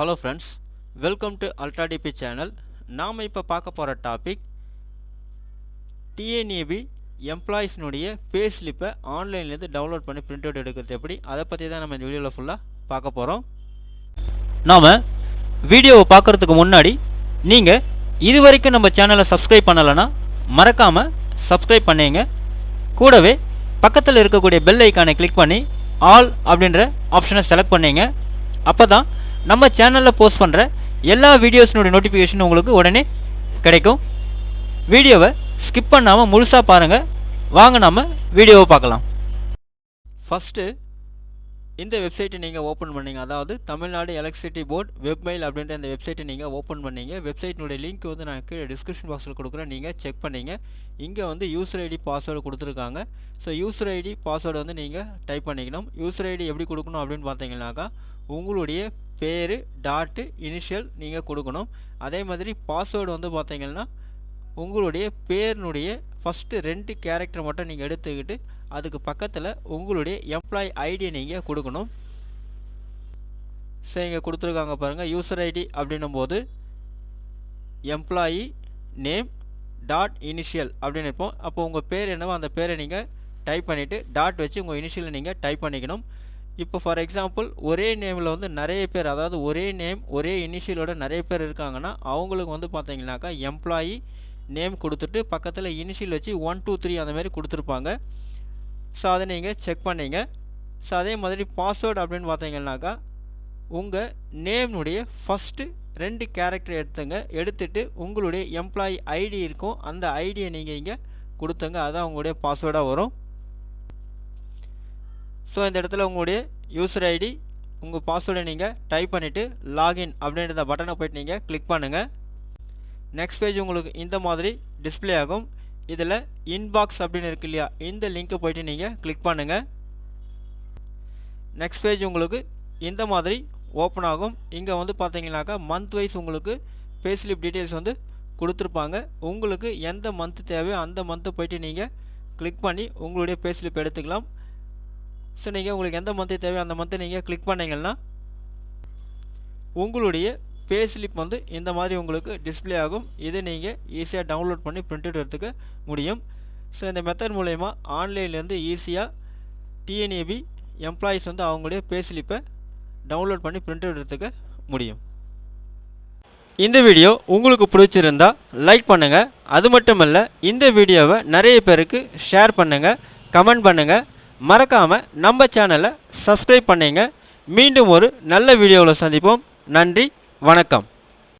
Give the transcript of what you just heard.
Hello friends welcome to ultra DP channel நாம் இப்போ பார்க்க போகிற டாபிக் டிஎன்ஏபி எம்ப்ளாயீஸ்னுடைய பே ஸ்லிப்பை ஆன்லைன்லேருந்து டவுன்லோட் பண்ணி பிரிண்ட் அவுட் எடுக்கிறது எப்படி? அதை பற்றி தான் நம்ம இந்த வீடியோவில் ஃபுல்லாக பார்க்க போகிறோம் நாம் வீடியோவை பார்க்குறதுக்கு முன்னாடி நீங்கள் இது வரைக்கும் நம்ம சேனலை சப்ஸ்கிரைப் பண்ணலைன்னா மறக்காமல் சப்ஸ்கிரைப் பண்ணீங்க. கூடவே பக்கத்தில் இருக்கக்கூடிய பெல் ஐக்கானை கிளிக் பண்ணி ஆல் அப்படின்ற ஆப்ஷனை செலக்ட் பண்ணீங்க. அப்போ தான் நம்ம சேனலில் போஸ்ட் பண்ணுற எல்லா வீடியோஸ்னுடைய நோட்டிஃபிகேஷன் உங்களுக்கு உடனே கிடைக்கும். வீடியோவை ஸ்கிப் பண்ணாமல் முழுசாக பாருங்கள் வாங்க நாம் வீடியோவை பார்க்கலாம். ஃபஸ்ட்டு இந்த வெப்சைட்டை நீங்கள் ஓப்பன் பண்ணிங்க. அதாவது தமிழ்நாடு எலக்ட்ரிசிட்டி போர்ட் வெப்மெயில் அப்படின்ற இந்த வெப்சைட்டை நீங்கள் ஓப்பன் பண்ணீங்க. வெப்சைட்டினுடைய லிங்க் வந்து நான் கீழே டிஸ்கிரிப்ஷன் பாக்ஸில் கொடுக்குறேன். நீங்கள் செக் பண்ணீங்க. இங்கே வந்து யூசர் ஐடி பாஸ்வேர்டு கொடுத்துருக்காங்க. ஸோ யூசர் ஐடி பாஸ்வேர்டு வந்து நீங்கள் டைப் பண்ணிக்கணும். யூசர் ஐடி எப்படி கொடுக்கணும் அப்படின்னு பார்த்தீங்கன்னாக்கா உங்களுடைய பேர் டாட்டு இனிஷியல் நீங்கள் கொடுக்கணும். அதே மாதிரி பாஸ்வேர்டு வந்து பார்த்தீங்கன்னா உங்களுடைய பேரினுடைய ஃபஸ்ட்டு ரெண்டு கேரக்டர் மட்டும் நீங்கள் எடுத்துக்கிட்டு அதுக்கு பக்கத்தில் உங்களுடைய எம்ப்ளாயி ஐடியை நீங்கள் கொடுக்கணும். சரி இங்கே கொடுத்துருக்காங்க பாருங்கள் யூசர் ஐடி அப்படின்னும் போது எம்ப்ளாயி நேம் டாட் இனிஷியல் அப்படின்னு இருப்போம் அப்போ உங்கள் பேர் என்னவோ அந்த பேரை நீங்கள் டைப் பண்ணிவிட்டு டாட் வச்சு உங்கள் இனிஷியலை நீங்கள் டைப் பண்ணிக்கணும். இப்போ ஃபார் எக்ஸாம்பிள் ஒரே நேமில் வந்து நிறைய பேர் அதாவது ஒரே நேம் ஒரே இனிஷியலோட நிறைய பேர் இருக்காங்கன்னா அவங்களுக்கு வந்து பார்த்தீங்கன்னாக்கா எம்ப்ளாயி நேம் கொடுத்துட்டு பக்கத்தில் இனிஷியல் வச்சு ஒன் டூ த்ரீ அந்த மாதிரி கொடுத்துருப்பாங்க. ஸோ அதை நீங்கள் செக் பண்ணிங்க. ஸோ அதே மாதிரி பாஸ்வேர்டு அப்படின்னு பார்த்தீங்கன்னாக்கா உங்கள் நேம்னுடைய ஃபஸ்ட்டு ரெண்டு கேரக்டர் எடுத்துங்க. எடுத்துட்டு உங்களுடைய எம்ப்ளாயி ஐடி இருக்கும். அந்த ஐடியை நீங்கள் இங்கே கொடுத்துங்க. அதுதான் உங்களுடைய பாஸ்வேர்டாக வரும். ஸோ இந்த இடத்துல உங்களுடைய யூசர் ஐடி உங்கள் பாஸ்வேர்டை நீங்கள் டைப் பண்ணிவிட்டு லாகின் அப்படின்ற பட்டனை போய்ட்டு நீங்கள் கிளிக் பண்ணுங்கள் நெக்ஸ்ட் பேஜ் உங்களுக்கு இந்த மாதிரி டிஸ்பிளே ஆகும். இதில் இன்பாக்ஸ் அப்படின்னு இருக்கு இல்லையா? இந்த லிங்க்கை போய்ட்டு நீங்கள் கிளிக் பண்ணுங்கள் நெக்ஸ்ட் பேஜ் உங்களுக்கு இந்த மாதிரி ஓப்பன் ஆகும். இங்கே வந்து பார்த்தீங்கன்னாக்கா மந்த் வைஸ் உங்களுக்கு பேஸ்லிப் டீட்டெயில்ஸ் வந்து கொடுத்துருப்பாங்க. உங்களுக்கு எந்த மந்த் தேவையோ அந்த மந்த்தை போய்ட்டு நீங்கள் கிளிக் பண்ணி உங்களுடைய பேஸ்லிப் எடுத்துக்கலாம். ஸோ நீங்கள் உங்களுக்கு எந்த மந்த்து தேவையோ அந்த மந்த்தை நீங்கள் கிளிக் பண்ணிங்கன்னா உங்களுடைய பே ஸ்லிப் வந்து இந்த மாதிரி உங்களுக்கு டிஸ்பிளே ஆகும். இதை நீங்கள் ஈஸியாக டவுன்லோட் பண்ணி பிரிண்ட் எடுத்துக்க முடியும். ஸோ இந்த மெத்தட் மூலயமா ஆன்லைன்லேருந்து ஈஸியாக டிஎன்ஏபி எம்ப்ளாயீஸ் வந்து அவங்களுடைய பே ஸ்லிப்பை டவுன்லோட் பண்ணி பிரிண்ட் எடுத்துக்க முடியும். இந்த வீடியோ உங்களுக்கு பிடிச்சிருந்தா லைக் பண்ணுங்கள் அது மட்டும் இல்லை இந்த வீடியோவை நிறைய பேருக்கு ஷேர் பண்ணுங்கள் கமெண்ட் பண்ணுங்கள் மறக்காமல் நம்ம சேனலை சப்ஸ்கிரைப் பண்ணிங்க. மீண்டும் ஒரு நல்ல வீடியோவில் சந்திப்போம். நன்றி. வணக்கம்.